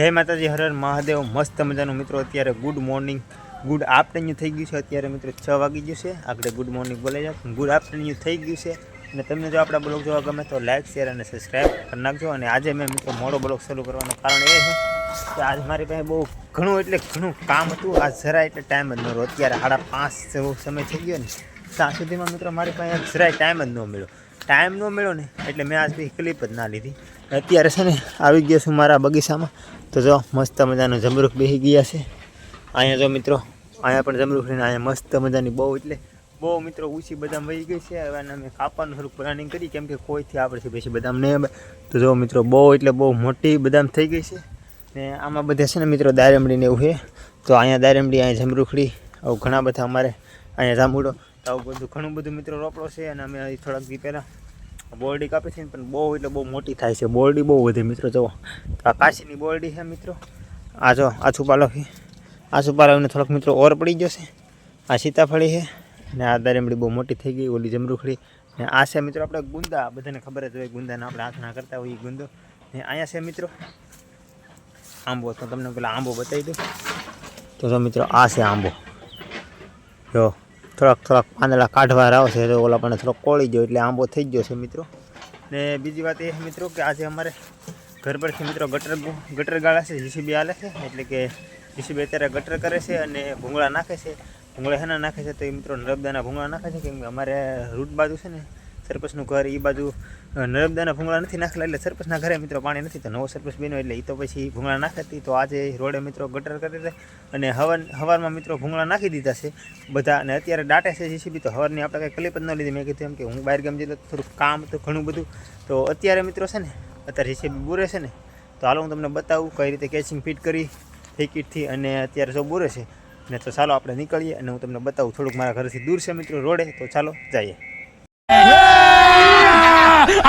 જય માતાજી, હર મહાદેવ. મસ્ત મજાનું મિત્રો, અત્યારે ગુડ મોર્નિંગ ગુડ આફ્ટરન્યૂ થઈ ગયું છે. અત્યારે મિત્રો છ વાગી ગયું છે. આગળ ગુડ મોર્નિંગ બોલાઈ જાય ગુડ આફ્ટરન્યૂ થઈ ગયું છે. અને તમને જો આપણા બ્લોગ જોવા ગમે તો લાઇક શેર અને સબસ્ક્રાઈબ કરી નાખજો. અને આજે મેં મિત્રો મોડો બ્લોગ શરૂ કરવાનું કારણ એ છે કે આજ મારી પાસે બહુ ઘણું એટલે ઘણું કામ હતું. આજ જરા એટલે ટાઈમ જ ન અત્યારે સાડા પાંચ જેવો સમય થઈ ગયો ને. ત્યાં સુધીમાં મિત્રો મારી પાસે જરાય ટાઈમ જ ન મળ્યો. ટાઈમ ન મળ્યો ને, એટલે મેં આજ બી ક્લિપ જ ના લીધી. અત્યારે છે ને, આવી ગયો છું મારા બગીચામાં. તો જો, મસ્ત મજાનું જમરૂખ બેસી ગયા છે. અહીંયા જો મિત્રો, અહીંયા પણ જમરૂખ રહીને અહીંયા મસ્ત મજાની બહુ એટલે બહુ મિત્રો ઊંચી બદામ વહી ગઈ છે. હવે અમે કાપવાનું થોડું પ્લાનિંગ કરી, કેમ કે કોઈથી આપણે છે પછી બદામ નહીં તો જો મિત્રો, બહુ એટલે બહુ મોટી બદામ થઈ ગઈ છે. ને આમાં બધા છે ને મિત્રો, દારેમડીને એવું છે. તો અહીંયા દારેમડી, અહીંયા જમરૂખડી, આવું ઘણા બધા અમારે અહીંયા જાંબુડો. આવું બધું ઘણું બધું મિત્રો રોપડો છે અને અમે અહીં થોડાક દી પહેલાં બોરડી કાપી છે ને, પણ બહુ એટલે બહુ મોટી થાય છે. બોરડી બહુ વધે મિત્રો, જુઓ. તો આ કાશીની બોરડી છે મિત્રો. આ જો, આ છુપાલો છે. આ છુપાલાને થોડોક મિત્રો ઓર પડી ગયો છે. આ સીતાફળી છે અને આ દારેમડી બહુ મોટી થઈ ગઈ, ઓલી જમરૂખડી. ને આ છે મિત્રો આપણે ગુંદા, બધાને ખબર જ હોય ગુંદાને આપણે હાથના કરતા હોઈએ ગુંદો. ને અહીંયા છે મિત્રો આંબો, તો તમને પેલા આંબો બતાવી દઉં. તો જો મિત્રો, આ છે આંબો. જો થોડાક થોડાક પાંદડા કાઢવા આવશે તો ઓલા પણ થોડોક કોળી ગયો એટલે આંબો થઈ ગયો છે મિત્રો. ને બીજી વાત એ છે મિત્રો કે આજે અમારે ઘર પરથી મિત્રો ગટર ગટર ગાળા છે જીસીબી હાલે છે, એટલે કે જીસીબી અત્યારે ગટર કરે છે અને ભૂંગળા નાખે છે. ભૂંગળા હેના નાખે છે તો એ મિત્રો નર્મદાના ભૂંગળા નાખે છે, કેમ કે અમારે રૂટ બાજુ છે ને સરપંચનું ઘર એ બાજુ નર્મદાના ભૂંગળા નથી નાખેલા એટલે સરપંચના ઘરે મિત્રો પાણી નથી. તો નવો સરપંચ બન્યો એટલે એ તો પછી ભૂંગળા નાખતી. તો આજે રોડે મિત્રો ગટર કરી દે અને હવન, હવારમાં મિત્રો ભૂંગળા નાખી દીધા છે બધા. અને અત્યારે દાટે છે જીસીબી તો હવારની આપણે કંઈ ક્લિપ જ ન લીધી. મેં કીધું એમ કે હું બહાર ગામ જઈને થોડુંક કામ તો ઘણું બધું. તો અત્યારે મિત્રો છે ને, અત્યારે જીસીબી બુરે છે ને, તો હાલો હું તમને બતાવું કઈ રીતે કેચિંગ ફિટ કરી ટિકિટથી અને અત્યારે જો બુરે છે. ને તો ચાલો આપણે નીકળીએ અને હું તમને બતાવું થોડુંક મારા ઘરેથી દૂર છે મિત્રો રોડે, તો ચાલો જઈએ.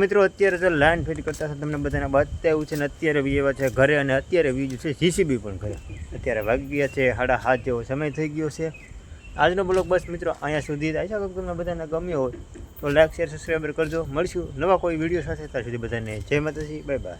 મિત્રો, અત્યારે તો લાઈન ફિટ કરતા તમને બધાને. બતાવ્યું છે ને અત્યારે એવા છે ઘરે અને અત્યારે બીજું છે જીસીબી પણ ઘરે. અત્યારે વાગ્યા છે સાડા હાથ જેવો સમય થઈ ગયો છે. આજનો બ્લોગ બસ મિત્રો અહીંયા સુધી આશા કરું તમને બધાને ગમ્યો હોય તો લાઈક શેર સબસ્ક્રાઈબર કરજો. મળશું નવા કોઈ વીડિયો સાથે. ત્યાં સુધી બધાને જય માતાજી. Bye bye